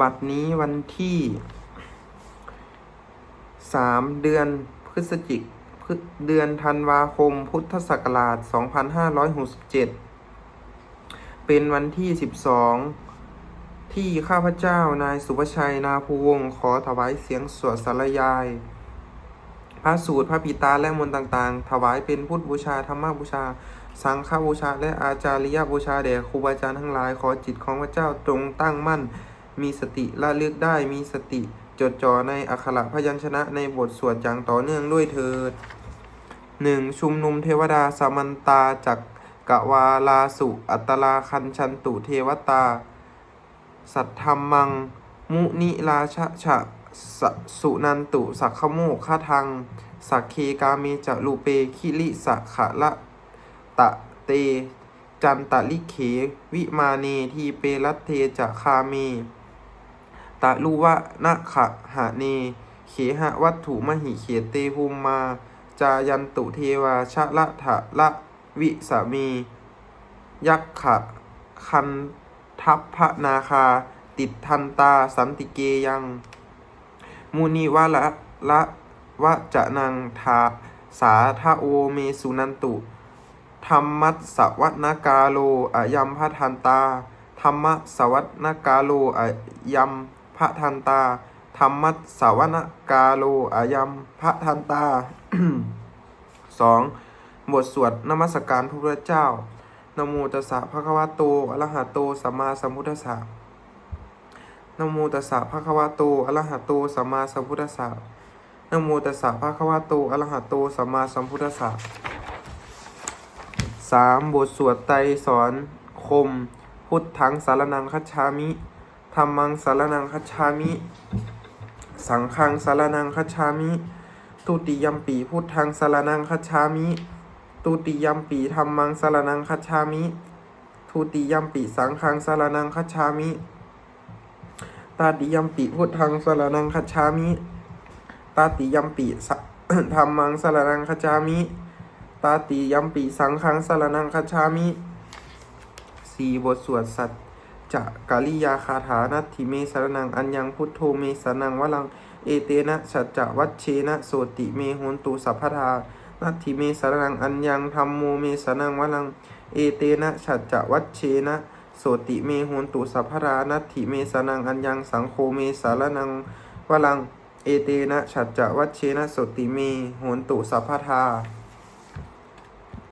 บัดนี้วันที่สามเดือนพฤศจิกเดือนธันวาคม พุทธศักราช 2567 เป็นวันที่ 12 ที่ข้าพเจ้านายสุภชัยนาภูวงศ์ขอถวายเสียงสวดสารยาย พระสูตรพระปิตาและมนต์ต่างๆ ถวายเป็นพุทธบูชาธรรมบูชา สังฆบูชา และอาจาริยบูชาแด่ครูบาอาจารย์ทั้งหลายขอจิตของพระเจ้าจงตั้งมั่น มีสติละลึกได้มีสติจดจ่อในอักขระพยัญชนะในบทสวดอย่างต่อเนื่องด้วยเถิดหนึ่งชุมนุมเทวดาสมันตาจักกะวาลาสุ อัตลาคันชันตุเทวตา สัทธรรมัง มุนิราชะชะสสุนันตุ สักขโมกขทัง สักเคกาเมจะลูเปคิริสะขะละตะเต จันตะลิเข วิมาเนทีเปรัตเทจะคาเม ตะลุวะนะขะหะเนเขหะวัตถุมหิเขเตหุมมา จายันตุเทวาชะละทะละวิสามี ยักขะคันทัพพะนาคา ติดทันตาสันติเกยัง มุนีวะละละวะจะนังทาสาทะโอเมสุนันตุธรรมัสสวัตนกาโลอายัมพะทันตา ธรรมะสวัตนกาโลอายัม พระทันตา ธรรมัสสวนกาโลอายัมพระทันตาสองบทสวดนมัสการพระพุทธเจ้านโมตัสสะภะคะวะโตอะระหะโตสัมมาสัมพุทธัสสะนโมตัสสะภะคะวะโตอะระหะโตสัมมาสัมพุทธัสสะนโมตัสสะภะคะวะโตอะระหะโตสัมมาสัมพุทธัสสะสามบทสวดไตรสอนคม พุทธังสารนังคัจฉามิ ธรรมังสารนังคัจฉามิ สังฆังสารนังคัจฉามิทุติยมปีพุทธังสารนังคัจฉามิทุติยมปีธรรมังสารนังคัจฉามิ ทุติยมปีสังฆังสารนังคัจฉามิ ตาติยมปีพุทธังสารนังคัจฉามิ ตาติยมปีธรรมังสารนังคัจฉามิ ตาติยมปีสังฆังสารนังคัจฉามิสี่บทสวดสัจ จะกาลิยาคาถานัตถิเมสรนังอัญญังพุทโธเมสานังวลัง เอเตนะสัจจวัชเชนะโสติเมโหนตุสัพพทานัตถิเมสรนังอัญญังธรรมโมเมสานังวลัง เอเตนะสัจจวัชเชนะโสติเมโหนตุสัพพทานัตถิเมสนังอัญญังสังโฆเมสารนังวลัง เอเตนะสัจจวัชเชนะโสติเมโหนตุสัพพทา